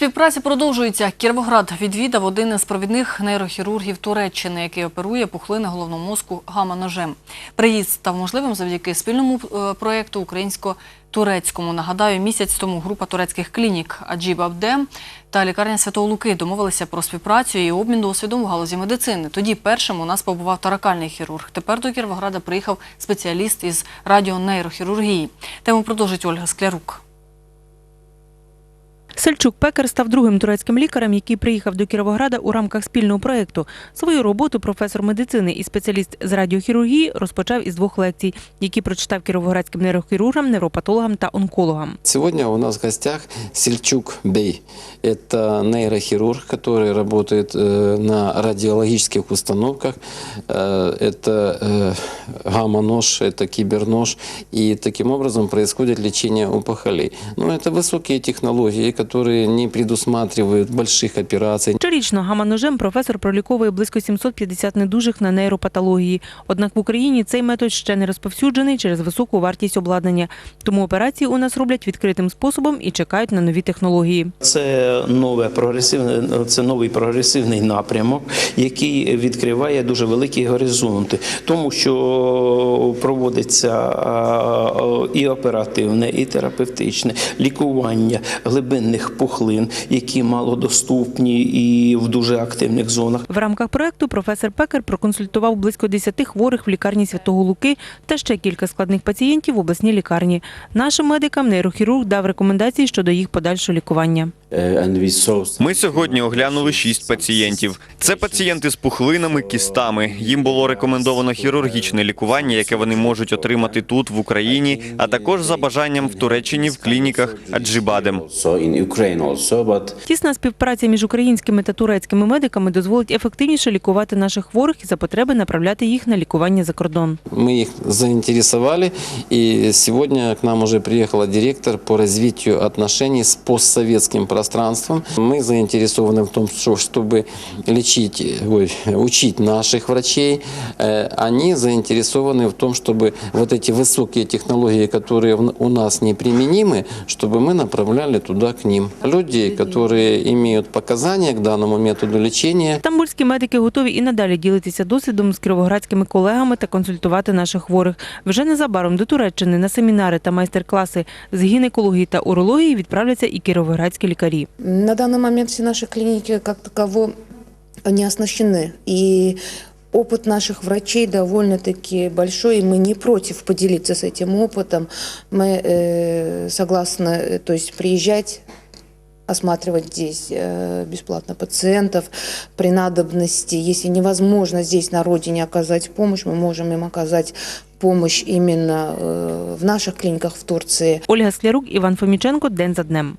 Співпраця продовжується. Кіровоград відвідав один із провідних нейрохірургів Туреччини, який оперує пухлини головного мозку гамма-ножем. Приїзд став можливим завдяки спільному е, проєкту українсько-турецькому. Нагадаю, місяць тому група турецьких клінік Аджіб Абдем та лікарня Святого Луки домовилися про співпрацю і обмін досвідом у галузі медицини. Тоді першим у нас побував таракальний хірург. Тепер до Кіровограда приїхав спеціаліст із радіонейрохірургії. Тему продовжить Ольга Склярук. Сельчук Пекар став другим турецьким лікарем, який приїхав до Кіровограда у рамках спільного проєкту. Свою роботу професор медицини і спеціаліст з радіохірургії розпочав із двох лекцій, які прочитав кіровоградським нейрохірургам, невропатологам та онкологам. Сегодня у нас в гостях Сельчук Бей. Это нейрохирург, который работает э, на радиологических установках. Э, Это э, гамма-нож, это кибернож. И таким образом происходит лечение опухолей. Но это высокие технологии, которые не предусматривают больших операций. Щорічно гамма-ножем професор проліковує близько 750 недужих на нейропатології. Однак в Україні цей метод ще не розповсюджений через високу вартість обладнання. Тому операції у нас роблять відкритим способом і чекають на нові технології. Це нове прогресивне, це новий прогресивний напрямок, який відкриває дуже великі горизонти, тому що проводиться і оперативне, і терапевтичне лікування глибинних пухлин, які малодоступні і в дуже активних зонах. В рамках проекту професор Пекер проконсультував близько 10 хворих в лікарні Святого Луки та ще кілька складних пацієнтів в обласній лікарні. Нашим медикам нейрохірург дав рекомендації щодо їх подальшого лікування. Ми сьогодні оглянули шість пацієнтів. Це пацієнти з пухлинами, кістами. Їм було рекомендовано хірургічне лікування, яке вони можуть отримати тут, в Україні, а також за бажанням в Туреччині в клініках Аджибадем. Тісна співпраця між українськими та турецькими медиками дозволить ефективніше лікувати наших хворих і за потреби направляти їх на лікування за кордон. Мы их заинтересовали, и сегодня к нам уже приехала директор по развитию отношений с постсоветским пространством. Мы заинтересованы в том, что- чтобы лечить, ой, учить наших врачей. Э, Они заинтересованы в том, чтобы вот эти высокие технологии, которые в- у нас неприменимы, чтобы мы направляли туда к ним. Людей, которые имеют показания к данному методу лечения, Стамбульські медики готові і надалі ділитися досвідом з кіровоградськими колегами та консультувати наших хворих. Вже незабаром до Туреччини на семінари та майстер-класи з гінекології та урології відправляться і кіровоградські лікарі. На данный момент все наши клиники как таково не оснащены. И опыт наших врачей довольно-таки большой, и мы не против поделиться с этим опытом. Мы э, согласны, э, то есть приезжать осматривать здесь э, бесплатно пациентов при надобности. Если невозможно здесь на родине оказать помощь, мы можем им оказать помощь именно э, в наших клиниках в Турции. Ольга Склярук, Іван Фоміченко. День за днем.